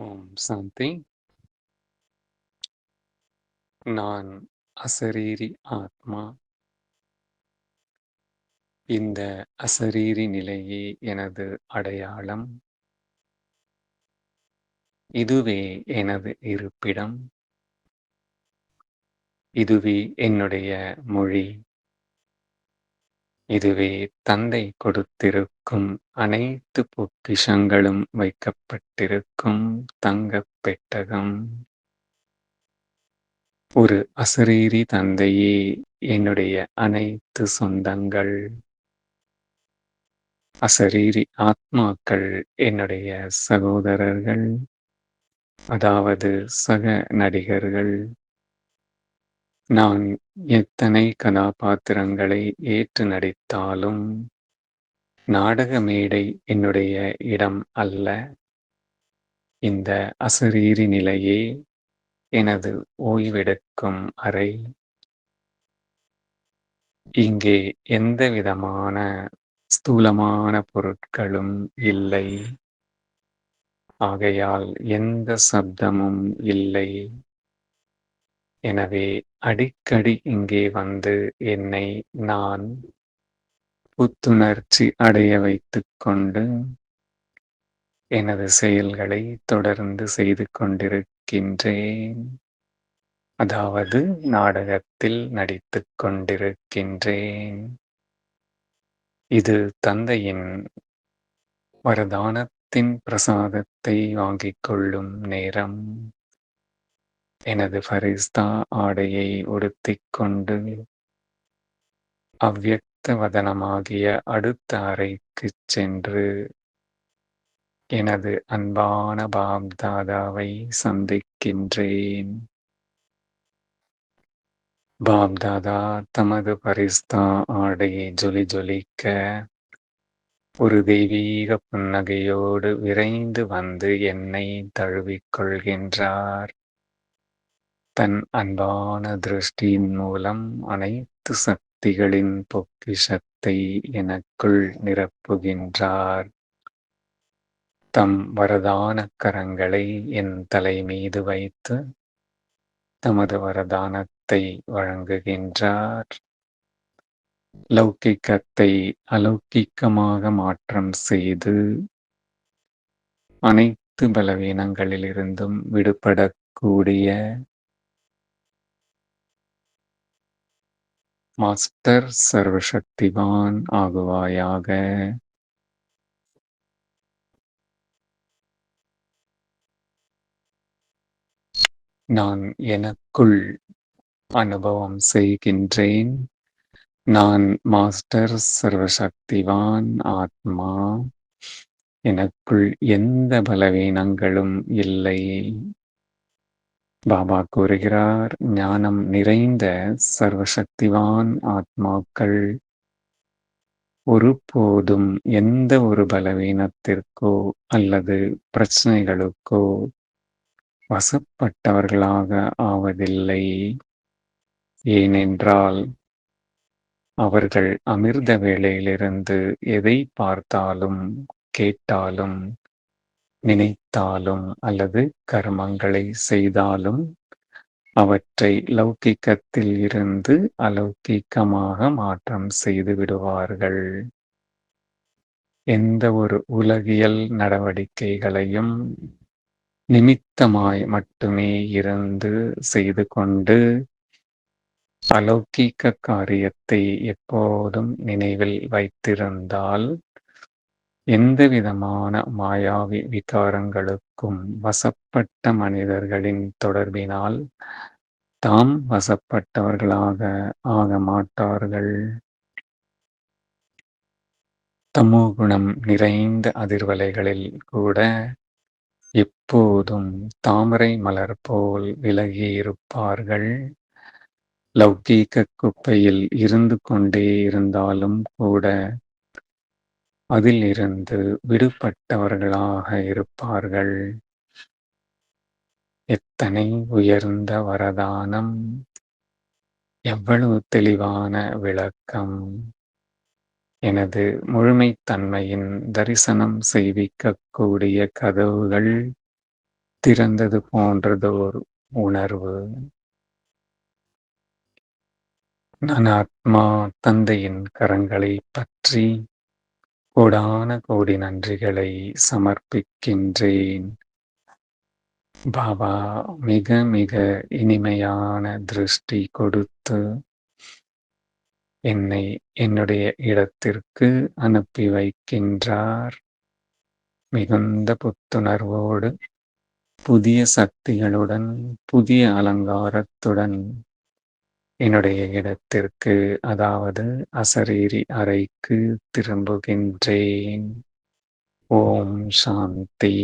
um, something. நான் அசரீரி ஆத்மா. இந்த அசரீரி நிலையே எனது அடையாளம். இதுவே எனது இருப்பிடம். இதுவே என்னுடைய மொழி. இதுவே தந்தை கொடுத்திருக்கும் அனைத்து பொக்கிஷங்களும் வைக்கப்பட்டிருக்கும் தங்கப் பெட்டகம். ஒரு அசரீரி தந்தையே என்னுடைய அனைத்து சொந்தங்கள். அசரீரி ஆத்மாக்கள் என்னுடைய சகோதரர்கள். அதாவது சக நடிகர்கள். நான் எத்தனை கதாபாத்திரங்களை ஏற்று நடித்தாலும் நாடக மேடை என்னுடைய இடம் அல்ல. இந்த அசரீரி நிலையே எனது ஓய்வெடுக்கும் அறை. இங்கே எந்த விதமான ஸ்தூலமான பொருட்களும் இல்லை. ஆகையால் எந்த சப்தமும் இல்லை. எனவே அடிக்கடி இங்கே வந்து என்னை நான் புத்துணர்ச்சி அடைய வைத்து கொண்டு எனது செயல்களை தொடர்ந்து செய்து கொண்டிருக்கின்றேன். அதாவது நாடகத்தில் நடித்து கொண்டிருக்கின்றேன். இது தந்தையின் வரதானத்தின் பிரசாதத்தை வாங்கிக் கொள்ளும் நேரம். எனது ஃபரிஸ்தா ஆடையை உடுத்திக் கொண்டு அவ்வியக்த வதனமாகிய அடுத்த அறைக்குச் சென்று எனது அன்பான பாப்தாதாவை சந்திக்கின்றேன். பாப்தாதா தமது பரிஸ்தா ஆடையை ஜொலி ஜொலிக்க ஒரு தெய்வீக புன்னகையோடு விரைந்து வந்து என்னை தழுவிக் கொள்கின்றார். தன் அன்பான திருஷ்டியின் மூலம் அனைத்து சக்திகளின் பொக்கிஷத்தை எனக்குள் நிரப்புகின்றார். தம் வரதான கரங்களை என் தலை மீது வைத்து தமது வரதானத்தை வழங்குகின்றார். லௌகிக்கத்தை அலௌகிக்கமாக மாற்றம் செய்து அனைத்து பலவீனங்களிலிருந்தும் விடுபடக்கூடிய மாஸ்டர் சர்வசக்திவான் ஆகுவாயாக. நான் எனக்குள் அனுபவம் செய்கின்றேன். நான் மாஸ்டர் சர்வசக்திவான் ஆத்மா. எனக்குள் எந்த பலவீனங்களும் இல்லை. பாபா கூறுகிறார் ஞானம் நிறைந்த சர்வசக்திவான் ஆத்மாக்கள். ஒருபோதும் எந்த ஒரு பலவீனத்திற்கோ அல்லது பிரச்சனைகளுக்கோ வசப்பட்டவர்களாக ஆவதில்லை. ஏனென்றால் அவர்கள் அமிர்த வேளையிலிருந்து எதை பார்த்தாலும் கேட்டாலும் நினைத்தாலும் அல்லது கர்மங்களை செய்தாலும் அவற்றை லௌகிக்கத்தில் இருந்து அலௌகிக்கமாக மாற்றம் செய்து விடுவார்கள். எந்த ஒரு உலகியல் நடவடிக்கைகளையும் நிமித்தமாய் மட்டுமே இருந்து செய்து கொண்டு அலௌகிக்க காரியத்தை எப்போதும் நினைவில் வைத்திருந்தால் எந்த விதமான மாயாவி விகாரங்களுக்கும் வசப்பட்ட மனிதர்களின் தொடர்பினால் தாம் வசப்பட்டவர்களாக ஆக மாட்டார்கள். தமோகுணம் நிறைந்த அதிர்வலைகளில் கூட எப்போதும் தாமரை மலர் போல் விலகியிருப்பார்கள். லௌகீக குப்பையில் இருந்து கொண்டே இருந்தாலும் கூட அதில் இருந்து விடுபட்டவர்களாக இருப்பார்கள் எத்தனை உயர்ந்த வரதானம் எவ்வளவு தெளிவான விளக்கம் எனது முழுமைத்தன்மையின் தரிசனம் செய்விக்கக்கூடிய கதவுகள் திறந்தது போன்றதோர் உணர்வு. நான் ஆத்மா தந்தையின் கரங்களைப் பற்றி கோடான கோடி நன்றிகளை சமர்ப்பிக்கின்றேன். பாபா மிக மிக இனிமையான திருஷ்டி கொடுத்து என்னை என்னுடைய இடத்திற்கு அனுப்பி வைக்கின்றார். மிகுந்த புத்துணர்வோடு, புதிய சக்திகளுடன், புதிய அலங்காரத்துடன் என்னுடைய இடத்திற்கு அதாவது அசரீரி அறைக்கு திரும்புகின்றேன். ஓம் சாந்தி